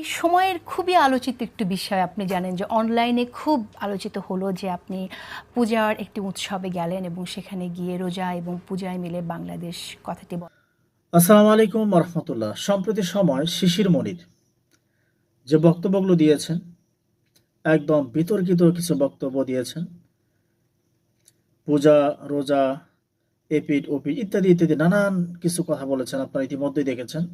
এই সময়ের খুবই আলোচিত একটি বিষয়। আপনি জানেন যে অনলাইনে খুব আলোচিত হলো যে আপনি পূজার একটি উৎসবে গেলেন এবং সেখানে গিয়ে রোজা এবং পূজায় মিলে বাংলাদেশ কথাটি বল- আসসালামু আলাইকুম রহমতুল্লাহ সম্প্রতি সময় শিশির মনির যে বক্তব্যগুলো দিয়েছেন, একদম বিতর্কিত কিছু বক্তব্য দিয়েছেন। পূজা, রোজা এপিড ওপিড ইত্যাদি ইত্যাদি নানান কিছু কথা বলেছেন, আপনারা ইতিমধ্যেই দেখেছেন।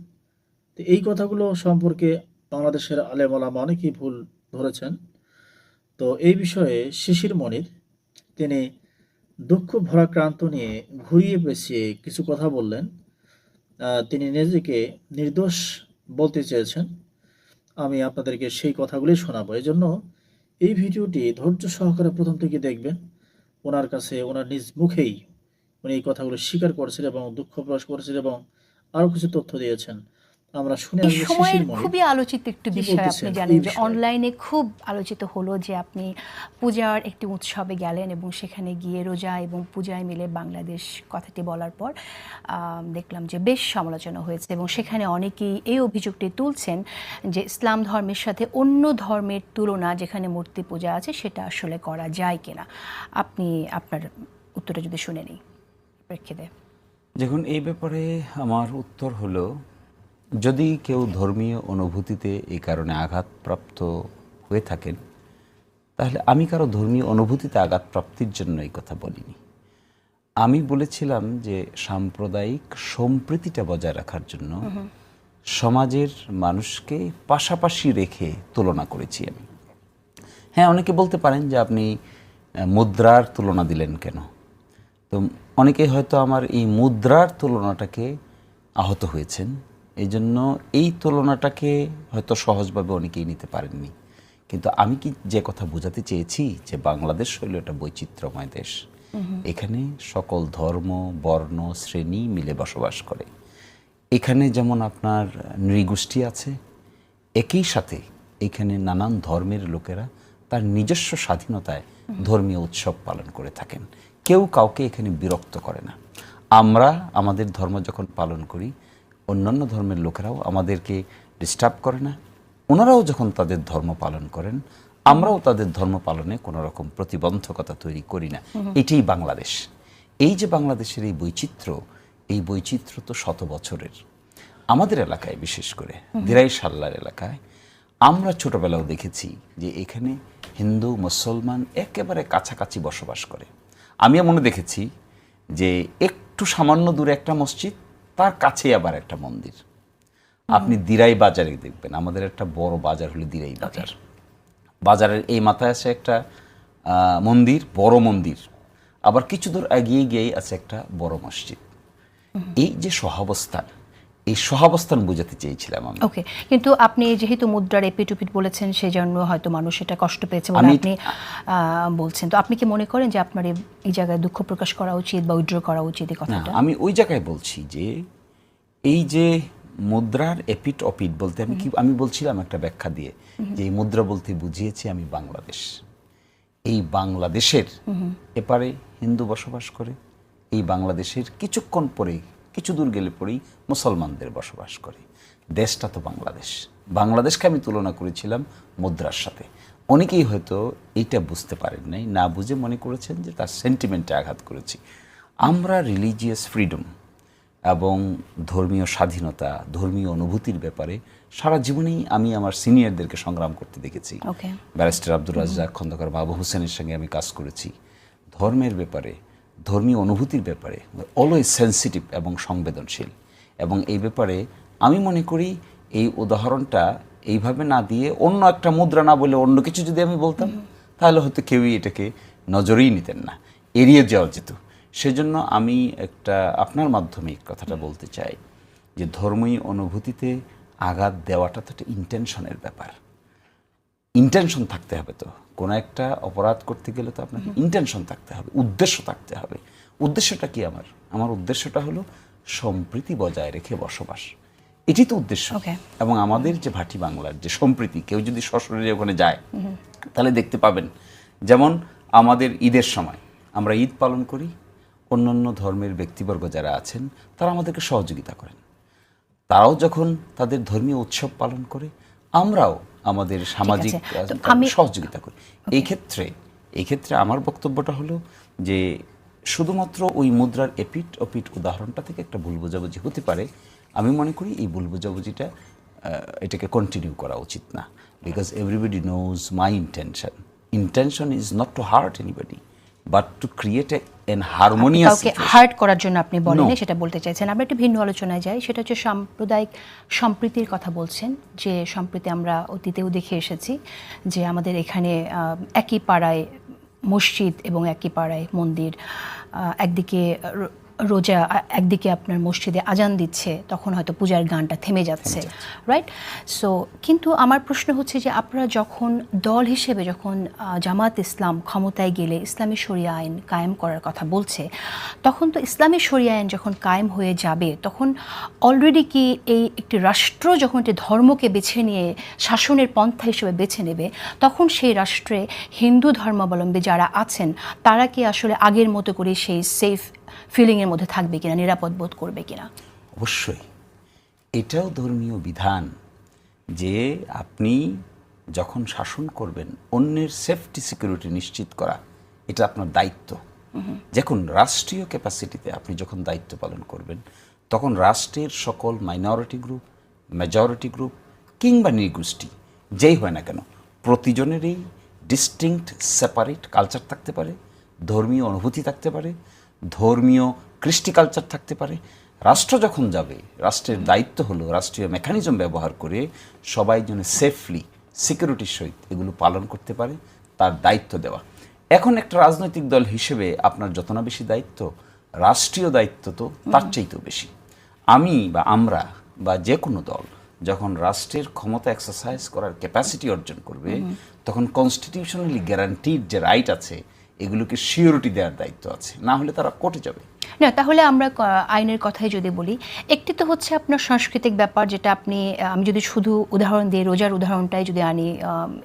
তো এই কথাগুলো সম্পর্কে বাংলাদেশের আলেম ওলামা অনেকেই ভুল ধরেছেন। তো এই বিষয়ে শিশির মনির, তিনি দুঃখ ভরাক্রান্ত নিয়ে ঘুরিয়ে পেঁচিয়ে কিছু কথা বললেন। তিনি নিজেকে নির্দোষ বলতে চেয়েছেন। আমি আপনাদেরকে সেই কথাগুলি শোনাবো। এই জন্য এই ভিডিওটি ধৈর্য সহকারে প্রথম থেকে দেখবেন। ওনার কাছে, ওনার নিজ মুখেই উনি এই কথাগুলো স্বীকার করেছেন এবং দুঃখ প্রকাশ করেছেন এবং আরও কিছু তথ্য দিয়েছেন। আমরা শুনে এই সময়ের খুবই আলোচিত একটি বিষয় আপনি জানেন যে অনলাইনে খুব আলোচিত হলো যে আপনি পূজার একটি উৎসবে গেলেন এবং সেখানে গিয়ে রোজা এবং পূজায় মিলে বাংলাদেশ কথাটি বলার পর দেখলাম যে বেশ সমালোচনা হয়েছে এবং সেখানে অনেকেই এই অভিযোগটি তুলছেন যে ইসলাম ধর্মের সাথে অন্য ধর্মের তুলনা যেখানে মূর্তি পূজা আছে সেটা আসলে করা যায় কিনা? আপনি আপনার উত্তরটা যদি শুনে নিই প্রেক্ষিতে। দেখুন এই ব্যাপারে আমার উত্তর হলো যদি কেউ ধর্মীয় অনুভূতিতে এই কারণে আঘাতপ্রাপ্ত হয়ে থাকেন তাহলে আমি কারও ধর্মীয় অনুভূতিতে আঘাতপ্রাপ্তির জন্য এই কথা বলিনি। আমি বলেছিলাম যে সাম্প্রদায়িক সম্প্রীতিটা বজায় রাখার জন্য সমাজের মানুষকে পাশাপাশি রেখে তুলনা করেছি আমি। হ্যাঁ অনেকে বলতে পারেন যে আপনি মুদ্রার তুলনা দিলেন কেন? তো অনেকে হয়তো আমার এই মুদ্রার তুলনাটাকে আহত হয়েছেন। এই জন্য এই তুলনাটাকে হয়তো সহজভাবে অনেকেই নিতে পারেননি। কিন্তু আমি কি যে কথা বোঝাতে চেয়েছি যে বাংলাদেশ হইল একটা বৈচিত্র্যময় দেশ। এখানে সকল ধর্ম বর্ণ শ্রেণি মিলে বসবাস করে। এখানে যেমন আপনার নৃগোষ্ঠী আছে একই সাথে এখানে নানান ধর্মের লোকেরা তার নিজস্ব স্বাধীনতায় ধর্মীয় উৎসব পালন করে থাকেন। কেউ কাউকে এখানে বিরক্ত করে না। আমরা আমাদের ধর্ম যখন পালন করি অন্যান্য ধর্মের লোকেরাও আমাদেরকে ডিস্টার্ব করে না। ওনারাও যখন তাদের ধর্ম পালন করেন আমরাও তাদের ধর্ম পালনে কোনো রকম প্রতিবন্ধকতা তৈরি করি না। এটাই বাংলাদেশ। এই যে বাংলাদেশের এই বৈচিত্র্য এই বৈচিত্র্য তো শত বছরের। আমাদের এলাকায় বিশেষ করে দিরাই সাল্লার এলাকায় আমরা ছোটবেলাও দেখেছি যে এখানে হিন্দু মুসলমান একেবারে কাছাকাছি বসবাস করে। আমি মনে দেখেছি যে একটু সামান্য দূরে একটা মসজিদ তার কাছেই আবার একটা মন্দির। আপনি দিরাই বাজারে দেখবেন। আমাদের একটা বড় বাজার হলো দিরাই বাজার। বাজারের এই মাথায় আছে একটা মন্দির বড় মন্দির। আবার কিছু দূর এগিয়ে গিয়েই আছে একটা বড় মসজিদ। এই যে সহাবস্থান এই সহাবস্থান বোঝাতে চেয়েছিলাম আমি। ওকে কিন্তু আপনি যেহেতু মুদ্রার এপিটুপিট বলেছেন সেই জন্য হয়তো মানুষ এটা কষ্ট পেয়েছে বলে আপনি বলছেন। তো আপনি কি মনে করেন যে আপনার এই- জায়গায় দুঃখ প্রকাশ করা উচিত বা উইড্র করা উচিত এই কথাটা? আমি ওই জায়গায় বলছি যে এই যে মুদ্রার এপিট অপিট বলতে আমি কি আমি বলছিলাম একটা ব্যাখ্যা দিয়ে যে এই মুদ্রা বলতে বুঝিয়েছি আমি বাংলাদেশ। এই বাংলাদেশের এপারে হিন্দু বসবাস করে এই বাংলাদেশের কিছুক্ষণ পরেই কিছু দূর গেলে পরেই মুসলমানদের বসবাস করে। দেশটা তো বাংলাদেশ। বাংলাদেশকে আমি তুলনা করেছিলাম মুদ্রার সাথে। অনেকেই হয়তো এইটা বুঝতে পারেন নাই না বুঝে মনে করেছেন যে তার সেন্টিমেন্টে আঘাত করেছি। আমরা রিলিজিয়াস ফ্রিডম এবং ধর্মীয় স্বাধীনতা ধর্মীয় অনুভূতির ব্যাপারে সারা জীবনেই আমি আমার সিনিয়রদেরকে সংগ্রাম করতে দেখেছি। ওকে ব্যারিস্টার আব্দুর রাজ্জাক খন্দকার বাবু হোসেনের সঙ্গে আমি কাজ করেছি। ধর্মের ব্যাপারে ধর্মীয় অনুভূতির ব্যাপারে অলওয়েজ সেন্সিটিভ এবং সংবেদনশীল। এবং এই ব্যাপারে আমি মনে করি এই উদাহরণটা এইভাবে না দিয়ে অন্য একটা মুদ্রা না বলে অন্য কিছু যদি আমি বলতাম, তাহলে হয়তো কেউই এটাকে নজরেই নিতেন না, এড়িয়ে যাওয়া যেত। সেজন্য আমি একটা আপনার মাধ্যমে কথাটা বলতে চাই যে ধর্মীয় অনুভূতিতে আঘাত দেওয়াটা তো একটা ইন্টেনশনের ব্যাপার। ইন্টেনশন থাকতে হবে তো। কোনো একটা অপরাধ করতে গেলে তো আপনাকে ইন্টেনশন থাকতে হবে উদ্দেশ্য থাকতে হবে। উদ্দেশ্যটা কি আমার? আমার উদ্দেশ্যটা হলো সম্প্রীতি বজায় রেখে বসবাস। এটি তো উদ্দেশ্য. এবং আমাদের যে ভাটি বাংলার যে সম্প্রীতি কেউ যদি সশরীরে ওখানে যায় তাহলে দেখতে পাবেন যেমন আমাদের ঈদের সময় আমরা ঈদ পালন করি অন্যান্য ধর্মের ব্যক্তিবর্গ যারা আছেন তারা আমাদেরকে সহযোগিতা করেন। তারাও যখন তাদের ধর্মীয় উৎসব পালন করে আমরাও আমাদের সামাজিক সহযোগিতা করি। এই ক্ষেত্রে এই ক্ষেত্রে আমার বক্তব্যটা হলো যে শুধুমাত্র ওই মুদ্রার এপিট অপিট উদাহরণটা থেকে একটা ভুল বোঝাবুঝি হতে পারে। আমি মনে করি এই ভুল বোঝাবুঝিটা এটাকে কন্টিনিউ করা উচিত না। Because everybody knows my intention intention is not to hurt anybody but to create an harmonious কাউকে হার্ট করার জন্য আপনি বলেন সেটা বলতে চাইছেন। আমরা একটু ভিন্ন আলোচনায় যাই। সেটা হচ্ছে সাম্প্রদায়িক সম্প্রীতির কথা বলছেন যে সম্প্রীতি আমরা অতীতেও দেখে এসেছি যে আমাদের এখানে একই পাড়ায় মসজিদ এবং একই পাড়ায় মন্দির একদিকে রোজা একদিকে আপনার মসজিদে আজান দিচ্ছে তখন হয়তো পূজার গানটা থেমে যাচ্ছে রাইট সো কিন্তু আমার প্রশ্ন হচ্ছে যে আপনারা যখন দল হিসেবে যখন জামাত ইসলাম ক্ষমতায় গেলে ইসলামী শরিয়া আইন কায়েম করার কথা বলছে তখন তো ইসলামী শরিয়া আইন যখন কায়েম হয়ে যাবে তখন অলরেডি কি এই একটি রাষ্ট্র যখন একটি ধর্মকে বেছে নিয়ে শাসনের পন্থা হিসেবে বেছে নেবে তখন সেই রাষ্ট্রে হিন্দু ধর্মাবলম্বী যারা আছেন তারা কি আসলে আগের মতো করে সেই সেফ ফিলিংয়ের মধ্যে থাকবে কিনা নিরাপদ বোধ করবে কিনা? অবশ্যই। এটাও ধর্মীয় বিধান যে আপনি যখন শাসন করবেন অন্যের সেফটি সিকিউরিটি নিশ্চিত করা এটা আপনার দায়িত্ব। দেখুন রাষ্ট্রীয় ক্যাপাসিটিতে আপনি যখন দায়িত্ব পালন করবেন তখন রাষ্ট্রের সকল মাইনরিটি গ্রুপ মেজরিটি গ্রুপ কিংবা নৃগোষ্ঠী যেই হয় না কেন প্রতিজনেরই ডিস্টিংক্ট সেপারেট কালচার থাকতে পারে ধর্মীয় অনুভূতি থাকতে পারে ধর্মীয় কৃষ্টি কালচার থাকতে পারে। রাষ্ট্র যখন যাবে রাষ্ট্রের দায়িত্ব হলো রাষ্ট্রীয় মেকানিজম ব্যবহার করে সবাই যেন সেফলি সিকিউরিটির সহিত এগুলো পালন করতে পারে তার দায়িত্ব দেওয়া। এখন একটা রাজনৈতিক দল হিসেবে আপনার যত না বেশি দায়িত্ব রাষ্ট্রীয় দায়িত্ব তো তার চাইতেও বেশি। আমি বা আমরা বা যে কোনো দল যখন রাষ্ট্রের ক্ষমতা এক্সারসাইজ করার ক্যাপাসিটি অর্জন করবে তখন কনস্টিটিউশনালি গ্যারান্টিড যে রাইট আছে এগুলোকে সিওরিটি দেওয়ার দায়িত্ব আছে। না হলে তারা কোর্টে যাবে। না, তাহলে আমরা আইনের কথাই যদি বলি, একটি তো হচ্ছে আপনার সাংস্কৃতিক ব্যাপার যেটা আপনি আমি যদি শুধু উদাহরণ দিই, রোজার উদাহরণটাই যদি আনি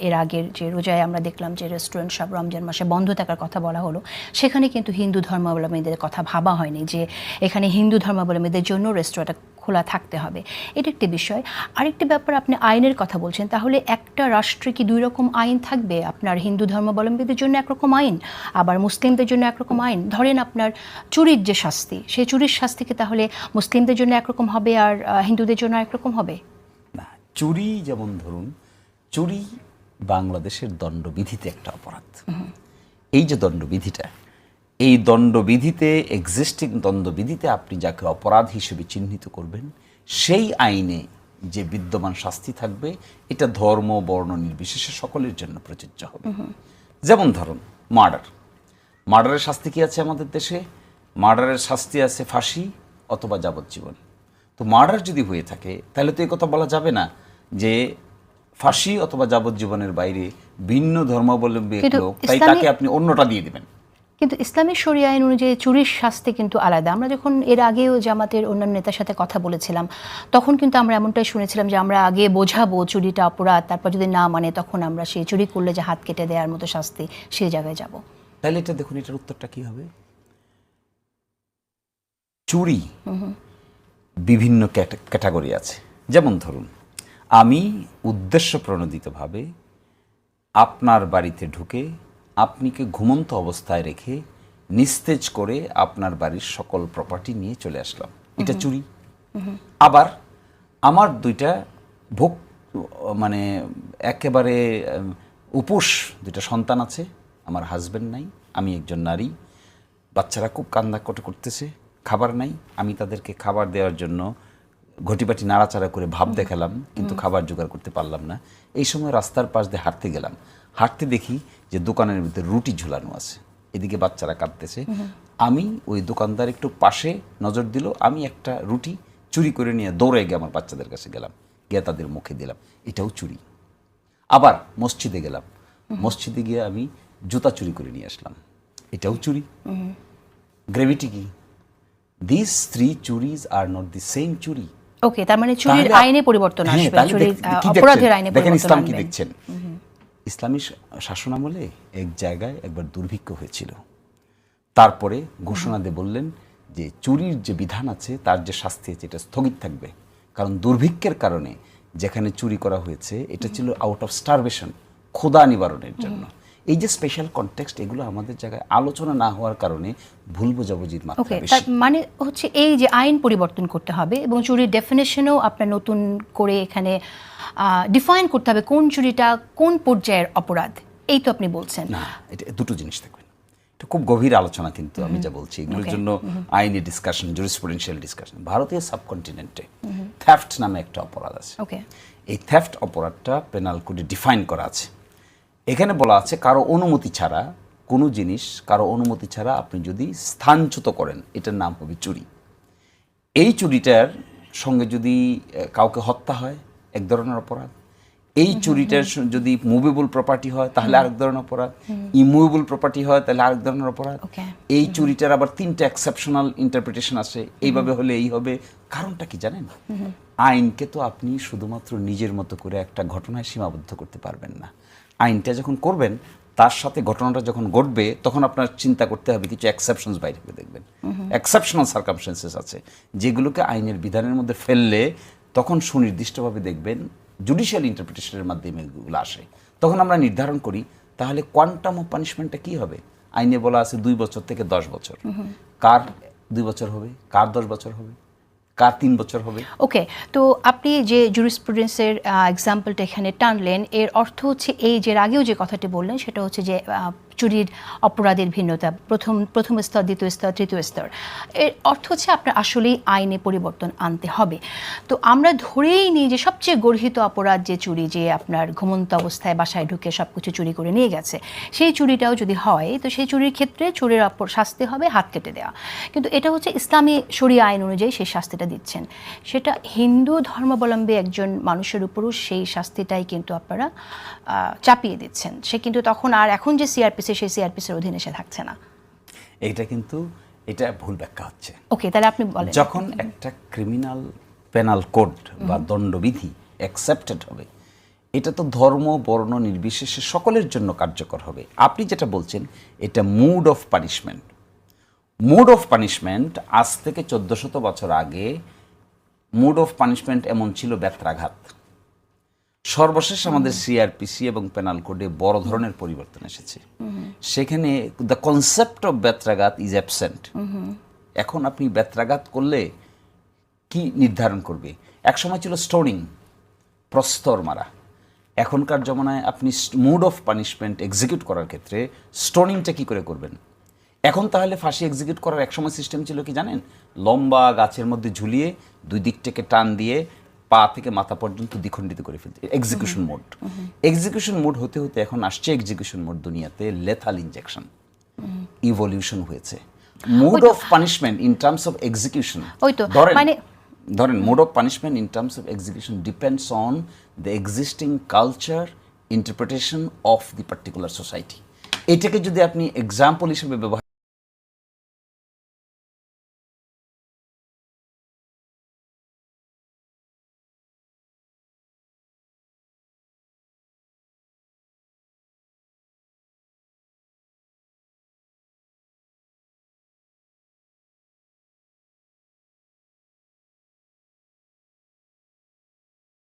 এর আগের যে রোজায় আমরা দেখলাম যে রেস্টুরেন্ট সব রমজান মাসে বন্ধ থাকার কথা বলা হলো, সেখানে কিন্তু হিন্দু ধর্মাবলম্বীদের কথা ভাবা হয়নি যে এখানে হিন্দু ধর্মাবলম্বীদের জন্য রেস্টুরেন্টটা খোলা থাকতে হবে। এটা একটি বিষয়। আরেকটি ব্যাপার আপনি আইনের কথা বলছেন তাহলে একটা রাষ্ট্রে কি দুই রকম আইন থাকবে? আপনার হিন্দু ধর্মাবলম্বীদের জন্য একরকম আইন আবার মুসলিমদের জন্য একরকম আইন। ধরেন আপনার চুরির যে শাস্তি সেই চুরির শাস্তিকে তাহলে মুসলিমদের জন্য একরকম হবে আর হিন্দুদের জন্য একরকম হবে? না চুরি যেমন ধরুন চুরি বাংলাদেশের দণ্ডবিধিতে একটা অপরাধ। এই যে দণ্ডবিধিটা এই দণ্ডবিধিতে এক্সিস্টিং দণ্ডবিধিতে আপনি যাকে অপরাধ হিসেবে চিহ্নিত করবেন সেই আইনে যে বিদ্যমান শাস্তি থাকবে এটা ধর্ম বর্ণ নির্বিশেষে সকলের জন্য প্রযোজ্য হবে। যেমন ধরুন মার্ডার। মার্ডারের শাস্তি কি আছে আমাদের দেশে? মার্ডারের শাস্তি আছে ফাঁসি অথবা যাবজ্জীবন। তো মার্ডার যদি হয়ে থাকে তাহলে তো এই কথা বলা যাবে না যে ফাঁসি অথবা যাবজ্জীবনের বাইরে ভিন্ন ধর্মাবলম্বী লোক তাই তাকে আপনি অন্যটা দিয়ে দিবেন। কিন্তু ইসলামী শরিয়া আইন অনুযায়ী চুরির শাস্তি কিন্তু আলাদা। আমরা যখন এর আগেও জামাতের অন্যান্য নেতার সাথে কথা বলেছিলাম তখন কিন্তু আমরা এমনটাই শুনেছিলাম যে আমরা আগে বোঝাবো চুরিটা অপরাধ তারপর যদি না মানে তখন আমরা সেই চুরি করলে যে হাত কেটে দেওয়ার মতো শাস্তি সেই জায়গায় যাব। তাহলে এটা দেখুন এটার উত্তরটা কি হবে? চুরি বিভিন্ন ক্যাটা- ক্যাটাগরি আছে। যেমন ধরুন আমি উদ্দেশ্য প্রণোদিতভাবে আপনার বাড়িতে ঢুকে আপনিকে ঘুমন্ত অবস্থায় রেখে নিস্তেজ করে আপনার বাড়ির সকল প্রপার্টি নিয়ে চলে আসলাম। এটা চুরি। আবার আমার দুইটা ভোগ মানে একেবারে উপোস দুইটা সন্তান আছে আমার হাজবেন্ড নাই আমি একজন নারী বাচ্চারা খুব কান্দা কটে করতেছে খাবার নাই আমি তাদেরকে খাবার দেওয়ার জন্য ঘটিবাটি নাড়াচাড়া করে ভাব দেখালাম কিন্তু খাবার জোগাড় করতে পারলাম না। এই সময় রাস্তার পাশ দিয়ে হাঁটতে গেলাম। হাঁটতে দেখি যে দোকানের ভিতরে রুটি ঝুলানো আছে। এদিকে বাচ্চারা কাঁদতেছে। আমি ওই দোকানদার একটু পাশে নজর দিল। আমি একটা রুটি চুরি করে নিয়ে দৌড়ে গিয়ে আমার বাচ্চাদের কাছে গেলাম। গিয়ে তাদের মুখে দিলাম। এটাও চুরি। আবার মসজিদে গেলাম। মসজিদে গিয়ে আমি জুতা চুরি করে নিয়ে আসলাম। এটাও চুরি। গ্রেভিটি কি? This three theories are not the same theory. Okay তার মানে চুরির আইনে পরিবর্তন হ্যাঁ, আসবে। চুরির অপরাধের আইনে দেখেন পরিবর্তন ইসলাম কি দেখছেন? ইসলামী শাসনামলে এক জায়গায় একবার দুর্ভিক্ষ হয়েছিল। তারপরে ঘোষণা দিয়ে বললেন যে চুরির যে বিধান আছে, তার যে শাস্তি আছে, এটা স্থগিত থাকবে। কারণ দুর্ভিক্ষের কারণে যেখানে চুরি করা হয়েছে, এটা ছিল আউট অফ স্টারভেশন ক্ষুদা নিবারণের জন্য। এই যে স্পেশাল কনটেক্সট এগুলো আমাদের জায়গায় আলোচনা না হওয়ার কারণে ভুল বোঝাবুঝির মাত্রা ওকে বেশি। মানে হচ্ছে এই যে আইন পরিবর্তন করতে হবে এবং চুরির ডেফিনেশনও আপনার নতুন করে এখানে ডিফাইন করতে হবে কোন চুরিটা কোন পর্যায়ের অপরাধ। এই তো আপনি বলছেন। না এটা দুটো জিনিস দেখবেন। এটা খুব গভীর আলোচনা কিন্তু আমি যা বলছি। এগুলোর জন্য আইনি ডিসকাশন জুরিসপ্রুডেন্সিয়াল ডিসকাশন ভারতীয় সাবকন্টিনেন্টে থ্যাফট নামে একটা অপরাধ আছে। ওকে এই থ্যাফট অপরাধটা পেনাল কোডে ডিফাইন করা আছে। এখানে বলা আছে কারও অনুমতি ছাড়া কোনো জিনিস কারও অনুমতি ছাড়া আপনি যদি স্থানচ্যুত করেন এটার নাম হবে চুরি। এই চুরিটার সঙ্গে যদি কাউকে হত্যা হয় এক ধরনের অপরাধ। এই চুরিটার যদি মুভেবল প্রপার্টি হয় তাহলে আরেক ধরনের অপরাধ। ইমুভেবল প্রপার্টি হয় তাহলে আরেক ধরনের অপরাধ। এই চুরিটার আবার তিনটা এক্সেপশনাল ইন্টারপ্রিটেশন আছে। এইভাবে হলে এই হবে। কারণটা কি জানেন? আইনকে তো আপনি শুধুমাত্র নিজের মতো করে একটা ঘটনায় সীমাবদ্ধ করতে পারবেন না। আইনটা যখন করবেন তার সাথে ঘটনাটা যখন ঘটবে তখন আপনার চিন্তা করতে হবে কিছু এক্সেপশনস বাইরে করে দেখবেন। এক্সেপশনাল সার্কামস্টেন্সেস আছে যেগুলোকে আইনের বিধানের মধ্যে ফেললে তখন সুনির্দিষ্টভাবে দেখবেন জুডিশিয়াল ইন্টারপ্রিটেশনের মাধ্যমে এগুলো আসে। তখন আমরা নির্ধারণ করি তাহলে কোয়ান্টাম অফ পানিশমেন্টটা কী হবে? আইনে বলা আছে দুই বছর থেকে দশ বছর। কার দুই বছর হবে? কার দশ বছর হবে? কার তিন বছর হবে? ওকে, তো আপনি যে জুরিসপ্রুডেন্সের এক্সাম্পলটা এখানে টানলেন, এর অর্থ হচ্ছে এই যে আগেও যে কথাটি বললেন, সেটা হচ্ছে যে চুরির অপরাধের ভিন্নতা, প্রথম প্রথম স্তর, দ্বিতীয় স্তর, তৃতীয় স্তর। এর অর্থ হচ্ছে আপনার আসলেই আইনে পরিবর্তন আনতে হবে। তো আমরা ধরেই নিই যে সবচেয়ে গর্হিত অপরাধ যে চুরি, যে আপনার ঘুমন্ত অবস্থায় বাসায় ঢুকে সব কিছু চুরি করে নিয়ে গেছে, সেই চুরিটাও যদি হয়, তো সেই চুরির ক্ষেত্রে চুরির অপর শাস্তি হবে হাত কেটে দেওয়া। কিন্তু এটা হচ্ছে ইসলামী শরিয়া আইন অনুযায়ী সেই শাস্তিটা দিচ্ছেন। সেটা হিন্দু ধর্মাবলম্বী একজন মানুষের উপরও সেই শাস্তিটাই কিন্তু আপনারা চাপিয়ে দিচ্ছেন। সে কিন্তু তখন আর এখন যে সিআরপিসি সেই সিআরপিসির অধীনে সে থাকছে না। এইটা কিন্তু এটা ভুল ব্যাখ্যা হচ্ছে। ওকে তাহলে আপনি বলেন। যখন একটা ক্রিমিনাল পেনাল কোড বা দণ্ডবিধি অ্যাকসেপ্টেড হবে এটা তো ধর্ম বর্ণ নির্বিশেষে সকলের জন্য কার্যকর হবে। আপনি যেটা বলছেন এটা mode of punishment mode of punishment আজ থেকে চোদ্দ শত বছর আগে মুড অফ পানিশমেন্ট এমন ছিল ব্যত্রাঘাত সর্বশেষ আমাদের সিআরপিসি এবং পেনাল কোডে বড় ধরনের পরিবর্তন এসেছে। সেখানে দ্য কনসেপ্ট অফ ব্যত্রাঘাত ইজ অ্যাবসেন্ট এখন আপনি ব্যত্রাঘাত করলে কি নির্ধারণ করবে? এক সময় ছিল স্টোনিং প্রস্তর মারা। এখনকার জমানায় আপনি মুড অফ পানিশমেন্ট এক্সিকিউট করার ক্ষেত্রে স্টোনিংটা কি করে করবেন? এখন তাহলে ফাঁসি এক্সিকিউট করার একসময় সিস্টেম ছিল কি জানেন? লম্বা গাছের মধ্যে ঝুলিয়ে দুই দিক থেকে টান দিয়ে পা থেকে মাথা পর্যন্ত দ্বিখণ্ডিত করে ফেলতে এক্সিকিউশন মোড এক্সিকিউশন মোড হতে হতে এখন আসছে এক্সিকিউশন মোড দুনিয়াতে লেথাল ইনজেকশন ইভলিউশন হয়েছে। Mode of punishment in terms of execution ওই তো, ধরেন মানে- ধরেন mode of punishment in terms of execution depends on the existing culture interpretation of the particular society এটাকে যদি আপনি এক্সাম্পল হিসেবে ব্যবহার